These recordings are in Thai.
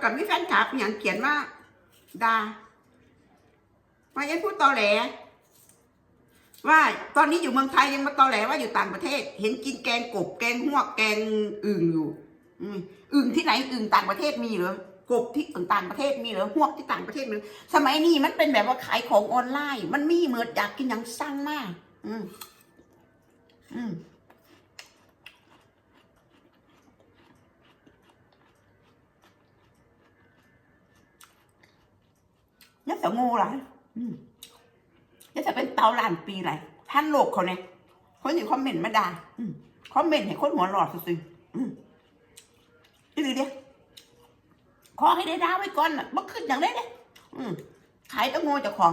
แล้วก็มีแฟนคลับอย่างเขียนว่าดาว่าเอ็นพูดตอแหล ว่าตอนนี้อยู่เมืองไทยยังมาตอแหลว่าอยู่ต่างประเทศ เห็นกินแกงกบแกงหวกแกงอึ่งอยู่อึ่งที่ไหนอึ่งต่างประเทศมีเหรอกบที่ต่างประเทศมีเหรอหวกที่ต่างประเทศมีหรอสมัยนี้มันเป็นแบบว่าขายของออนไลน์ มันมีเหมือนอยากกินอย่างสั่งมาก อืมอืม นี่จะงูเหรออืมนี่จะเป็นเตาล้านปีไรท่านโลกเขาเนี่ยคนที่คอมเมนต์มาด่าอืมคอมเมนต์ให้คนหัวหลอดซื่อๆอืมนี่ดูดิขอให้ได้ดาวไว้ก่อนน่ะบ่ขึ้นอย่างได้เลยอืมขายแตงโมเจ้าของ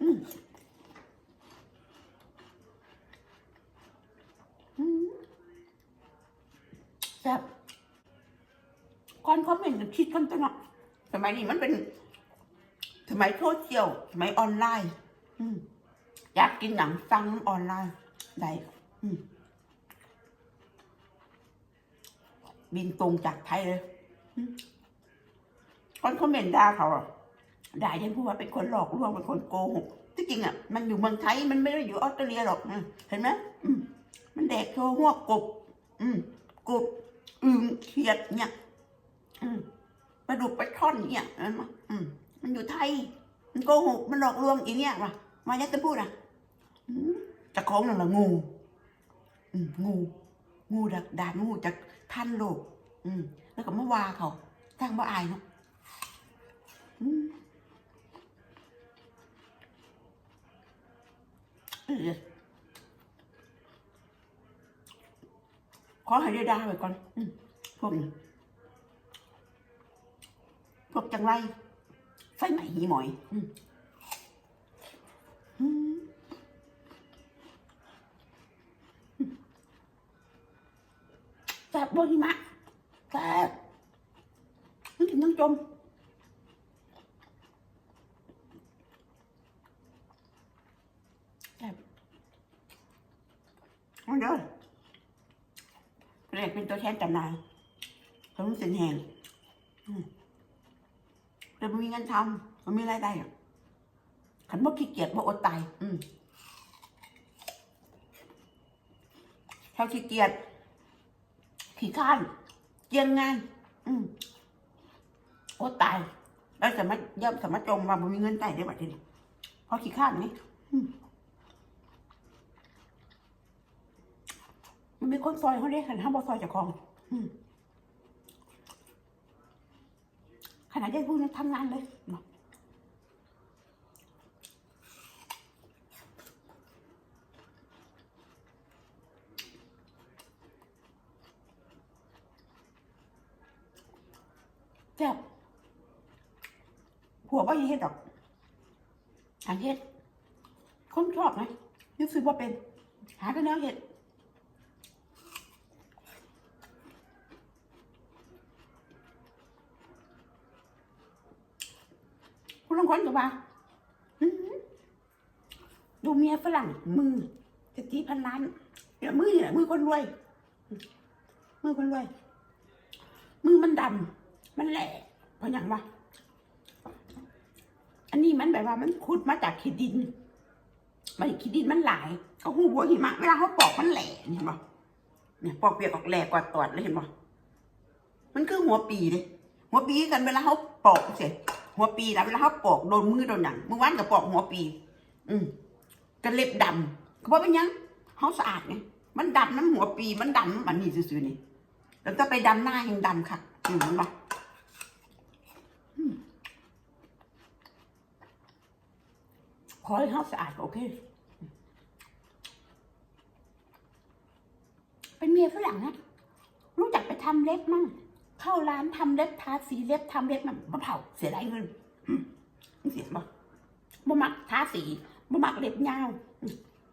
อืมอืมแซ่บก่อนคอมเมนต์ก็คิดกันตัวเนาะ สมัยนี้มันเป็นสมัยโซเชียลสมัยออนไลน์ อืมอยากกินหนังสั่งออนไลน์ได้อืมบินตรงจากไทยเลยคนคอมเมนต์ด่าเขาอะด่ายันพูดว่าเป็นคนหลอกลวงเป็นคนโกหกที่จริงอะ มันอยู่เมืองไทยมันไม่ได้อยู่ออสเตรเลียหรอกนะเห็นไหมมันแดกโชว์หัวกบ อืมกบอึงเขียดเนี่ย อืม ปลาดุกปลาช่อนเนี่ยเห็นมมันอยู่ไทย มันโกหกมันหลอกลวงอีเนี่ยมามายัดจะพูดอะจะคล้องนั่นแหละงูงูงูดักดานงูจากท่านโลก อืม แล้วก็มาว่าเขาทางบ่อายเนาะอืมเออขอให้ได้ดาไว้ก่อนอพวกนี้ พวกจังไร ไฟไหม้หีหมอยแซ่บบนหิมะแซ่บมันกินทั้งจมแซ่บเอาเด้อเรียกเป็นตัวแทนจำหน่ายขนมเส้นแห้ง มันมีเงินทำมันมีรายได้ขันบ่ขี้เกียจบ่อดตายอืมถ้าขี้เกียจขี้ข้านเกียงงาน อืมอดตายแล้วสามารถย่อมสามารถจมว่ามันมีเงินได้ได้บัดนี้เพราะขี้ข้านนี่มันมีคนซอยเขาเรียกขันห้ามบ่ซอยจากของ อืม ขนาดได้พูดนะทำงานเลยเนาะเจ็บผัวว่าเฮ็ดดอกหาเฮ็ดคนชอบไหมนึกซื้อว่าเป็น หาก็แล้วเฮ็ด คุณลองคนกับว่าอื้อหือดูเมียฝรั่งมือจะกี่พันล้านเดี๋ยวมือเนี่ยมือคนรวย มือคนรวย มือมันดำมันแหละเพราะอย่างวะอันนี้มันแบบว่ามันขุดมาจากขีดดินมันขีดดินมันหลายเขาหูบัวหิมะเวลาเขาปอกมันแหล่เห็นปะเนี่ยปอกเปียกออกแหล่กว่าตอดเลยเห็นปะมันคือหัวปีเลยหัวปีกันเวลาเขาปอกเสร็จ หัวปีนะเวลาเขาปอกโดนมือโดนหนังเมื่อวานก็ปอกหัวปี อืมก็เล็บดำเขาบอกเป็นยังเขาสะอาดไงมันดำน้ำหัวปีมันดำมันนี่ซื่อๆนี่แล้วก็ไปดำหน้ายังดำค่ะอืมเห็นปะอืมขอให้เขาสะอาดโอเคเป็นเมียฝรั่งนะ รู้จักไปทำเล็บมั่ง เข้าร้านทำเล็บทาสีเล็บทำเล็บมันมะเผาเสียดายเงินเสียบ่บ่มักทาสีบ่มักเล็บยาว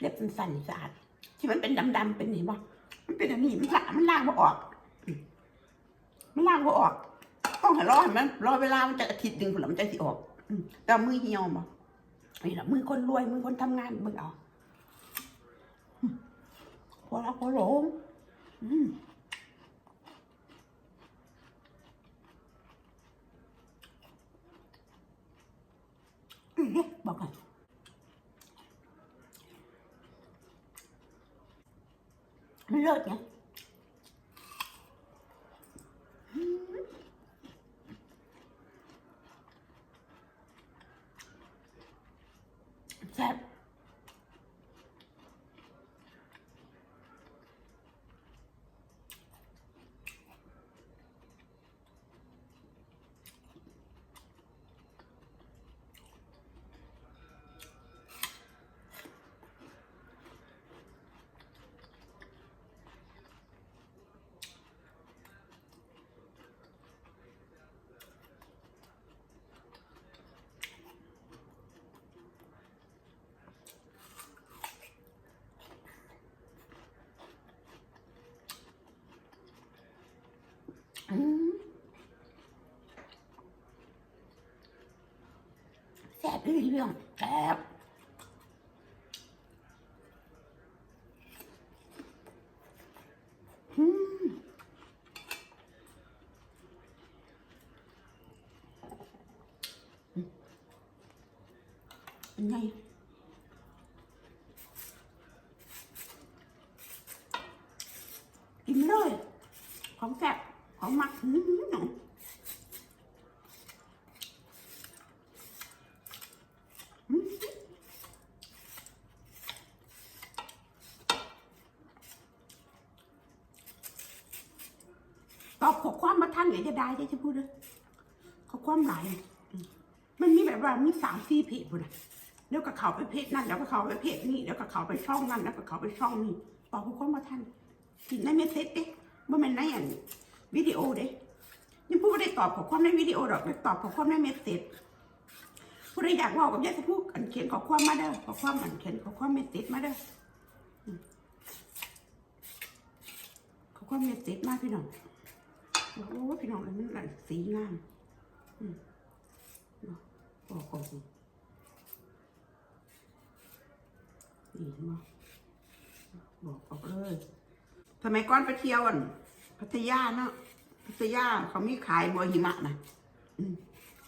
เล็บสั้นๆสะอาดที่มันเป็นดำๆเป็นเห็นบ่มันเป็นอันนี้มันละมันล้างบ่ออก มันล้างบ่ออก ต้องให้รอให้มันรอเวลามันจะอาทิตย์หนึ่งผลมันจะสิออกแต่มือเหี่ยวบ่นี่ละมือคนรวยมือคนทำงานมึงเอาพอแล้วพอหลงอืม บอกก่อน มัน แซ่บเลยพี่น้องแซ่บอืมอืมเป็นไงกินเลยของแซ่บของมักอื้อหือหนูอื้อหือ ตอบขอความมาท่านเดี๋ยวจะได้จะพูดเลยขอความหลายมันมีแบบว่ามีสามสี่เพจพูดเลยเดี๋ยวก็เขาไปเพจนั่นเดี๋ยวก็เขาไปเพจนี่เดี๋ยวก็เขาไปช่องนั่นแล้วก็เขาไปช่องนี่ตอบขอความมาท่านกินได้ไม่เซ็ตเด้ว่ามันได้อย่างวิดีโอเด้ยังพูดไม่ได้ตอบขอความในวิดีโอหรอกแต่ตอบขอความในเมสเซจผู้ใดอยากว่ากับยายจะพูดอันเขียนขอความมาเด้อขอความอันเขียนขอความเมสเซจมาเด้อขอความเมสเซจมาพี่น้อง โอ้โหพี่น้องมันหลายสีงามอืมบอกบอกนี่เห็นบ่บอกออกเลยทำไมก้อนไปเที่ยวอะพัทยาเนาะพัทยาเขามีขายบัวหิมะนะอืม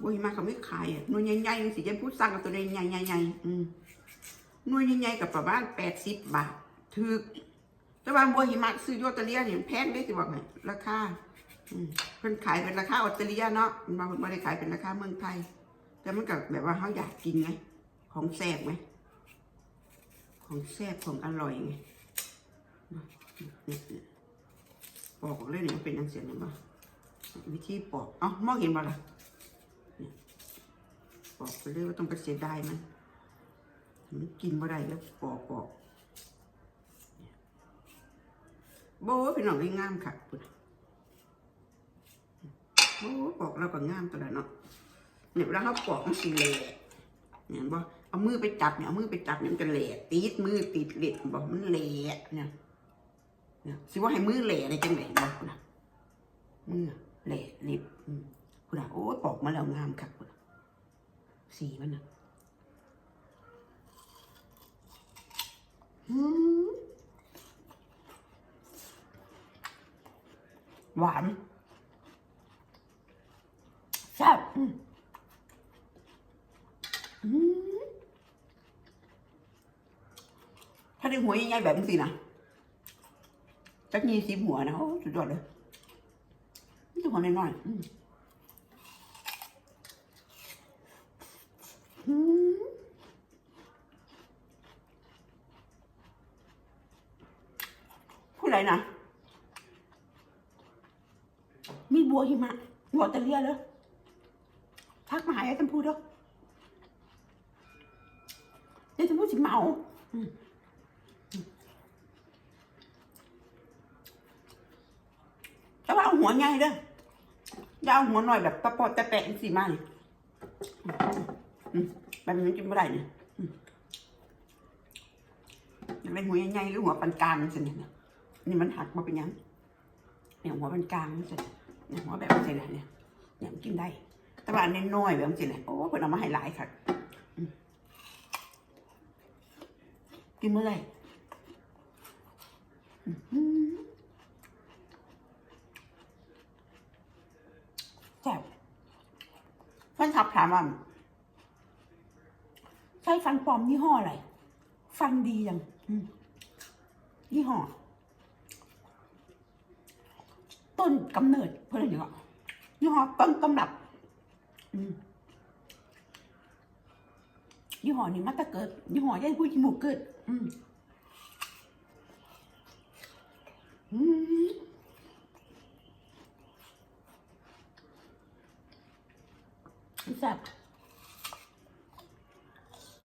บัวหิมะเขาไม่ขายอะหน่วยใหญ่ๆสิจะพูดสั่งกับตัวใหญ่ใหญ่ๆหน่วยใหญ่ๆกับประมาณแปดสิบบาทถือแต่ว่าบัวหิมะซื้ออยออสเตรเลียเนี่ยแพงได้สิบอกไงราคา เพิ่นขายเป็นราคาออสเตรเลียเนาะมันบางคนไม่ได้ขายเป็นราคาเมืองไทย แต่มันกับแบบว่าเขาอยากกินไงของแซ่บไหมของแซ่บของอร่อยไงปอกเลยเนี่ยมันเป็นอันเสียงหรือเปล่วิธีปอกเอ้ามองเห็นบ่ล่ะปอกไปเลยว่าต้องไปเสียดายมันมันกินบ่ได้แล้วปอกปอกโบ้พี่น้องได้งามค่ะคุณ โบ้ปอกแล้วก็งามตัวละเนาะเนี่ยเวลาเขาปอกมันสีเหละเนี่ยบอกเอามือไปจับเนี่ยเอามือไปจับเนี่ยมันจะเหละตีดมือติดเหล็กบอกมันเหละเนี่ยเนี่ยสิว่าให้มือเหละอะไรจังไหนบอกนะมือเหละล็บคุณอะโอ้ปอกมาแล้วงามค่ะคุณสีมันนะหวานแซ่บอืม อืมถ้า ได้หัวใหญ่ๆแบบนี้สินะจักยี่สิบหัวนะโอ้สุดยอดเลยนี่ตัวหัวน้อยๆอืมอืมผู้ใดนะมีบัวหิมะบัวตะเลียเลยทักมาหาไอ้จำพูดเด้อเดี๋ยวจะพูสิเมาอืมอืม แต่ว่าเอาหัวใหญ่เด้ออย่าเอาหัวหน่อยแบบตะปอดตะแปะสิมาเนี่ยแบบนี้กินไม่ได้เนี่ยอืมอยากได้หัวใหญ่ๆหรือหัวปานกลางสิเนี่ยนี่มันหักมาเป็นยังเนี่ยหัวปานกลางสิเนี่ยหัวแบบนี้เนี่ยเนี่ยเนี่ยมันกินได้ แต่ว่าอันนี้น้อยแบบนี้เนี่ยโอ้เพิ่นเอามาให้หลายค่ะกินเมื่อไหร่อื้อหือแซ่บแฟนคลับถามว่าช้ฟันปลอมยี่ห้ออะไร ฟันดียังยี่ห้อ ต้นกำเนิดเพื่อนอย่างเงี้ยยี่ห้อต้นตำรับยี่ห้อนี้มาแตะเกิดยี่ห้อย่ายผู้จมูเกิด อืมอืม In fact,